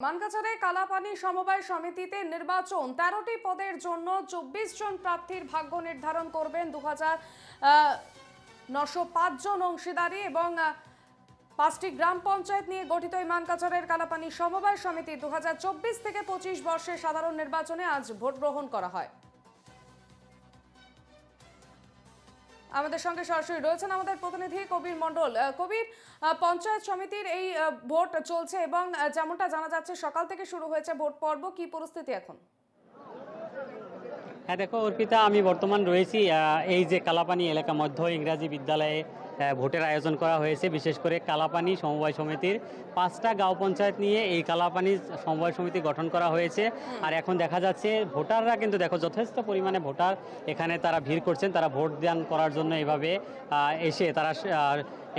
মানকাছাড়ে কালাপানি সমবায় সমিতিতে নির্বাচন তেরোটি পদের জন্য চব্বিশ জন প্রার্থীর ভাগ্য নির্ধারণ করবেন দু হাজার নশো জন অংশীদারি এবং পাঁচটি গ্রাম পঞ্চায়েত নিয়ে গঠিত এই মানকাচরের কালাপানি সমবায় সমিতি দু হাজার চব্বিশ থেকে পঁচিশ বর্ষে সাধারণ নির্বাচনে আজ ভোট গ্রহণ করা হয়। আমাদের সঙ্গে সরাসরি রয়েছেন আমাদের প্রতিনিধি কবির মণ্ডল। কবির পঞ্চায়েত সমিতির এই ভোট চলছে এবং যেমনটা জানা যাচ্ছে সকাল থেকে শুরু হয়েছে ভোট পর্ব। কি পরিস্থিতি এখন? হ্যাঁ দেখো অর্পিতা, আমি বর্তমান রয়েছি এই যে কালাপানি এলাকা মধ্য ইংরাজি বিদ্যালয়ে ভোটের আয়োজন করা হয়েছে, বিশেষ করে কালাপানি সমবায় সমিতির পাঁচটা গাঁও পঞ্চায়েত নিয়ে এই কালাপানি সমবায় সমিতি গঠন করা হয়েছে। আর এখন দেখা যাচ্ছে ভোটাররা কিন্তু দেখো যথেষ্ট পরিমাণে ভোটার এখানে তারা ভিড় করছেন, তারা ভোট দান করার জন্য এভাবে এসে তারা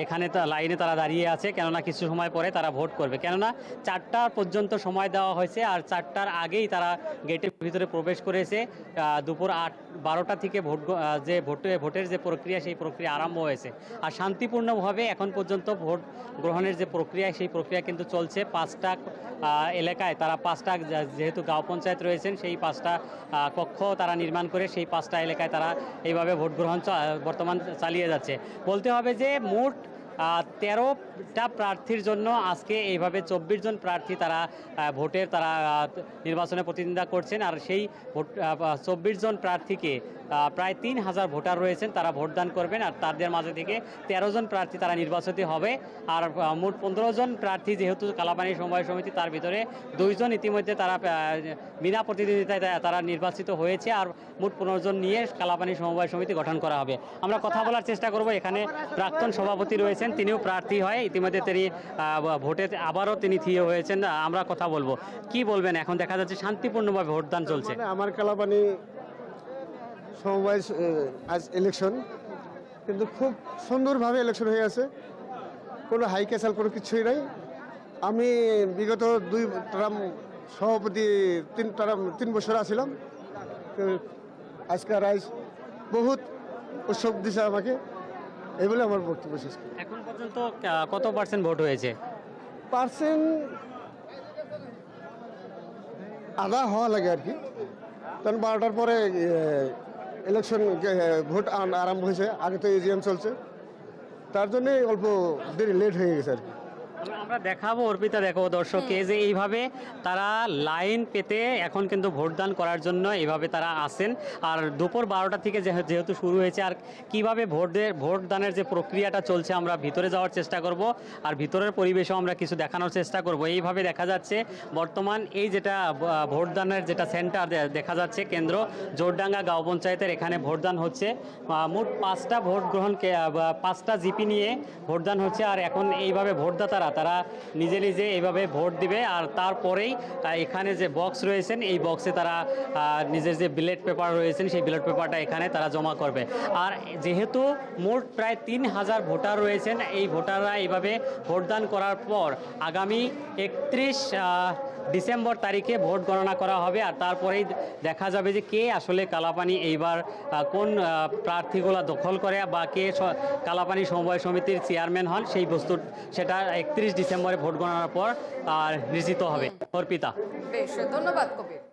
এখানে লাইনে তারা দাঁড়িয়ে আছে, কেননা কিছু সময় পরে তারা ভোট করবে। কেননা চারটা পর্যন্ত সময় দেওয়া হয়েছে আর চারটার আগেই তারা গেটের ভিতরে প্রবেশ করেছে। দুপুর আট, বারোটা থেকে ভোট যে ভোটে, ভোটের যে প্রক্রিয়া, সেই প্রক্রিয়া আরম্ভ হয়েছে। আর শান্তিপূর্ণভাবে এখন পর্যন্ত ভোট গ্রহণের যে প্রক্রিয়া, সেই প্রক্রিয়া কিন্তু চলছে পাঁচটা এলাকায়। তারা পাঁচটা যেহেতু গাঁও পঞ্চায়েত রয়েছেন, সেই পাঁচটা কক্ষ তারা নির্মাণ করে সেই পাঁচটা এলাকায় তারা এইভাবে ভোট গ্রহণ বর্তমান চালিয়ে যাচ্ছে। বলতে হবে যে মোট তেরোটা প্রার্থীর জন্য আজকে এইভাবে চব্বিশ জন প্রার্থী তারা ভোটের তারা নির্বাচনে প্রতিদ্বন্দ্বিতা করছেন। আর সেই ভোট চব্বিশ জন প্রার্থীকে প্রায় তিন হাজার ভোটার রয়েছেন, তারা ভোটদান করবেন আর তাদের মাঝে থেকে তেরো জন প্রার্থী তারা নির্বাচিত হবে। আর মোট পনেরো জন প্রার্থী যেহেতু কালাপানি সমবায় সমিতি, তার ভিতরে দুইজন ইতিমধ্যে তারা বিনা প্রতিদ্বন্দ্বিতায় তারা নির্বাচিত হয়েছে আর মোট পনেরো জন নিয়ে কালাপানি সমবায় সমিতি গঠন করা হবে। আমরা কথা বলার চেষ্টা করব, এখানে প্রাক্তন সভাপতি রয়েছেন, তিনিও প্রার্থী হয়। ইতিমধ্যে তিনি ভোটে আবারও তিনি থিয়ে হয়েছেন, আমরা কথা বলব। কি বলবেন? এখন দেখা যাচ্ছে শান্তিপূর্ণভাবে ভোটদান চলছে। মানে আমার কালাপানি সমবায় আজ ইলেকশন কিন্তু খুব সুন্দরভাবে ইলেকশন হয়ে আছে। কোনো হাই ক্যাসাল কোনো কিছুই নাই। আমি বিগত দুই টার্ম সভাপতি তিন টার্ম তিন বছর আছিলাম। তো আজকে রাইজ বহুত উৎসব দিছে আমাকে। এই বলে আমার বক্তব্য শেষ করি। এখন পর্যন্ত কত পার্সেন্ট ভোট হয়েছে? পার্সেন্ট আধা হওয়া লাগে আর কি। কারণ বারোটার পরে ইলেকশন ভোট আন- আরম্ভ হয়েছে। আগে তো এজিএম চলছে। তার জন্যে অল্প দেরি লেট হয়ে গেছে আর কি। আমরা- দেখাবো অর্পিতা দেখো দর্শককে যে এইভাবে তারা লাইন পেতে এখন কিন্তু ভোটদান করার জন্য এইভাবে তারা আসেন। আর দুপুর বারোটা থেকে যেহে- যেহেতু শুরু হয়েছে আর কীভাবে ভোট দে- ভোটদানের যে প্রক্রিয়াটা চলছে আমরা ভিতরে যাওয়ার চেষ্টা করব আর ভিতরের পরিবেশও আমরা কিছু দেখানোর চেষ্টা করব। এইভাবে দেখা যাচ্ছে বর্তমান এই যেটা ভোটদানের যেটা সেন্টার দেখা যাচ্ছে কেন্দ্র জোরডাঙ্গা গাঁও পঞ্চায়েতের এখানে ভোটদান হচ্ছে। মোট পাঁচটা ভোট গ্রহণ পাঁচটা জিপি নিয়ে ভোটদান হচ্ছে আর এখন এইভাবে ভোটদাতারা তারা নিজে নিজে এইভাবে ভোট দিবে। আর তারপরেই এখানে যে বক্স রয়েছেন, এই বক্সে তারা নিজের যে ব্যালট পেপার রয়েছেন, সেই ব্যালট পেপারটা এখানে তারা জমা করবে। আর যেহেতু মোট প্রায় তিন হাজার ভোটার রয়েছেন, এই ভোটাররা এইভাবে ভোটদান করার পর আগামী একত্রিশ ডিসেম্বর তারিখে ভোট গণনা করা হবে আর তারপরেই দেখা যাবে যে কে আসলে কালাপানি এইবার কোন প্রার্থীগুলো দখল করে বা কে কালাপানি সমবায় সমিতির চেয়ারম্যান হন সেই বস্তু, সেটা একত্রিশ ডিসেম্বরে ভোট গণনার পর আর নিশ্চিত হবে। অর্পিতা। বেশ, ধন্যবাদ কবির।